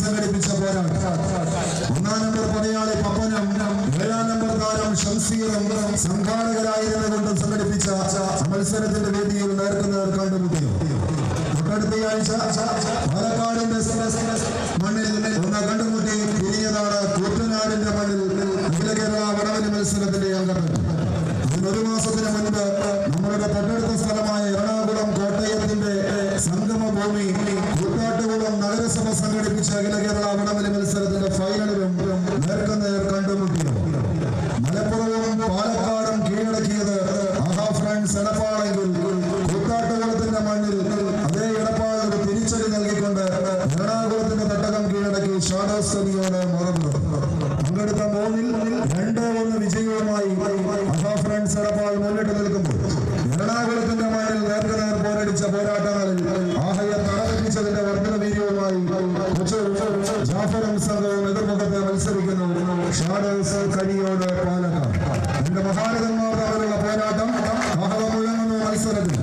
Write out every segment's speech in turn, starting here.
സംഘടിപ്പിച്ച പോരാട്ടം. ഒന്നാം നമ്പർ പടയാളി പപ്പനം ഏഴാം നമ്പർ താരം ഷംസീറും സംഘാടകരായിരുന്നുകൊണ്ട് സംഘടിപ്പിച്ച മത്സരത്തിന്റെ വേദിയിൽ നേർക്കുന്നവർ കണ്ടുമുട്ടിയോ? തൊട്ടടുത്ത ആഴ്ച പാലക്കാടിന്റെ മണ്ണിൽ ഒന്ന് കണ്ടുമുട്ടി. സംഘടിപ്പിച്ച അഖില കേരള വടവലി മത്സരത്തിന്റെ ഫൈനലിലും നേർക്കുനേർ കണ്ടുമുട്ടിയോ? മലപ്പുറവും പാലക്കാടും കീഴടക്കിയത് മഹാ ഫ്രണ്ട്സ് എടപ്പാളെങ്കിൽ കൂത്താട്ടുകുളത്തിന്റെ മണ്ണിൽ അതേ എടപ്പാളിന് തിരിച്ചടി നൽകിക്കൊണ്ട് എറണാകുളത്തിന്റെ തട്ടകം കീഴടക്കി ഷാഡോസ് കലിയോട് മറന്നു. പങ്കെടുത്ത മൂന്നിൽ രണ്ട് ഒന്ന് വിജയവുമായി മഹാ ഫ്രണ്ട്സ് എടപ്പാൾ മുന്നിട്ട് നിൽക്കുമ്പോൾ എറണാകുളത്തിന്റെ മണ്ണിൽ നേർക്കുനേർ പോരടിച്ച പോരാട്ടങ്ങളിൽ തടവെപ്പിച്ചതിന്റെ വർദ്ധന വീര്യവുമായി ജാഫർ സംഘവും എതിർമുഖത്ത് മത്സരിക്കുന്നു കലിയോട് പാലക്കാട് രണ്ട് മഹാരഥന്മാർ തമ്മിലുള്ള പോരാട്ടം ആഹവ മുഴങ്ങുന്ന മത്സരത്തിൽ.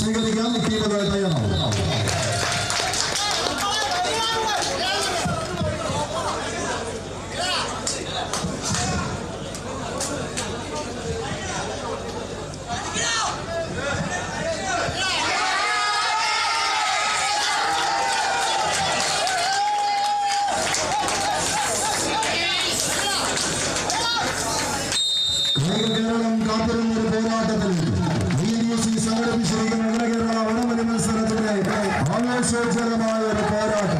സ്വീകരിക്കാൻ ടീമുകൾ തയ്യാറാവും ആവേശോജ്വലമായ ഒരു പോരാട്ടം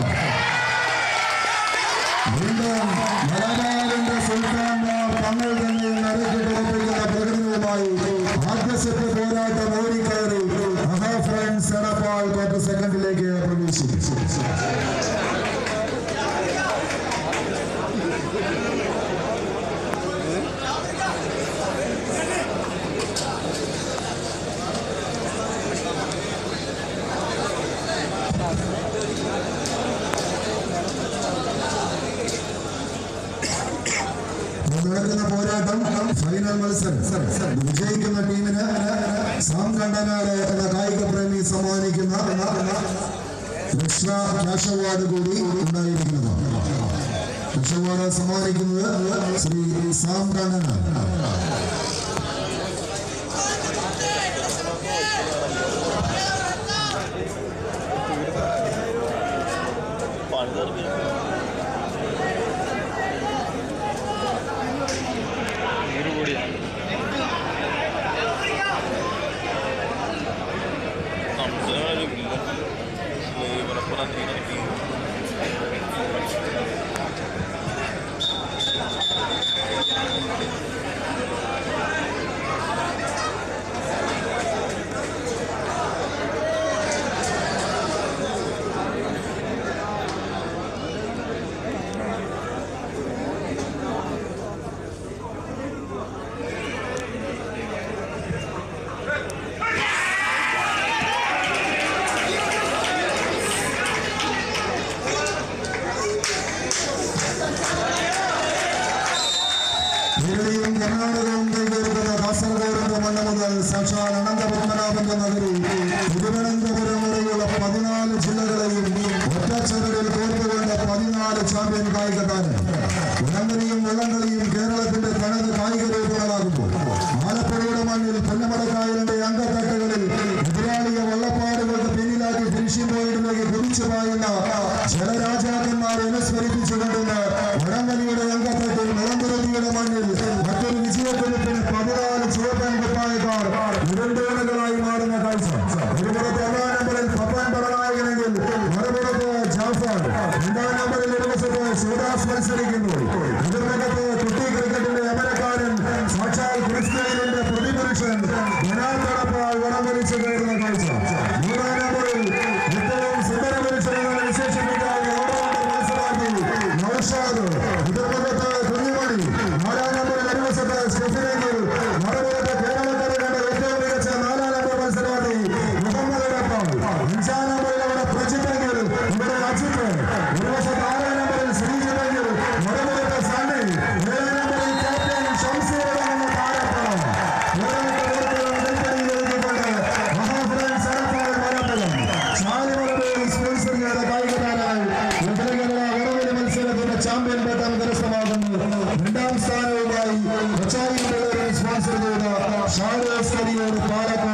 വീണ്ടും മലബാറിന്റെ സുൽത്താൻമാർ തങ്ങൾ തന്നെ നറുക്കിട്ടുറപ്പിക്കുന്ന പ്രകടനവുമായി ആദ്യ സെറ്റ് പോരാട്ടം ഓടിക്കയറി മഹാ ഫ്രണ്ട്സ് എടപ്പാൾ ക്വാർട്ടർ സെക്കൻഡിലേക്ക് പ്രവേശിച്ചു നടക്കുന്ന പോരാട്ടം ഫൈനൽ മത്സരം വിജയിക്കുന്ന ടീമിന് സാം കണ്ടനാട് എന്ന കായിക പ്രേമി സമ്മാനിക്കുന്ന അവാർഡ് കൂടി ഉണ്ടായിരിക്കുന്നതാണ് സമ്മാനിക്കുന്നത് ശ്രീ സാം സാക്ഷാൽ അനന്തപത്മനാഭന്റെ നഗരി തിരുവനന്തപുരം വരെയുള്ള പതിനാല് ജില്ലകളെയും ഒറ്റച്ചരടിൽ കോർത്തുകൊണ്ട് പതിനാല് ചാമ്പ്യൻ കായിക താരം. വടംവലിയും വള്ളംകളിയും കേരളത്തിന്റെ തനത് കായിക രൂപങ്ങളാകുമ്പോൾ ആലപ്പുഴയുടെ മണ്ണിൽ പൊന്നമടക്കായലിന്റെ അംഗത്തട്ടുകളിൽ എതിരാളിയെ വള്ളപ്പാടുകൾക്ക് പിന്നിലാക്കി ഫിനിഷിംഗ് പോയിന്റിലേക്ക് കുതിച്ചു പായുന്ന ജലരാജാക്കന്മാരെ അനുസ്മരിപ്പിച്ചുകൊണ്ടുള്ള വടംവലിയുടെ അംഗത്തട്ടിൽ നിലംപുരത്തിയുടെ മണ്ണിൽ வேண்டும் ചാമ്പ്യൻ പട്ടം കരസ്ഥമാകുന്നു. രണ്ടാം സ്ഥാനവുമായി സ്പോൺസർ ചെയ്ത ഷാരോ സ്കറിയോട് പാലക്കാട്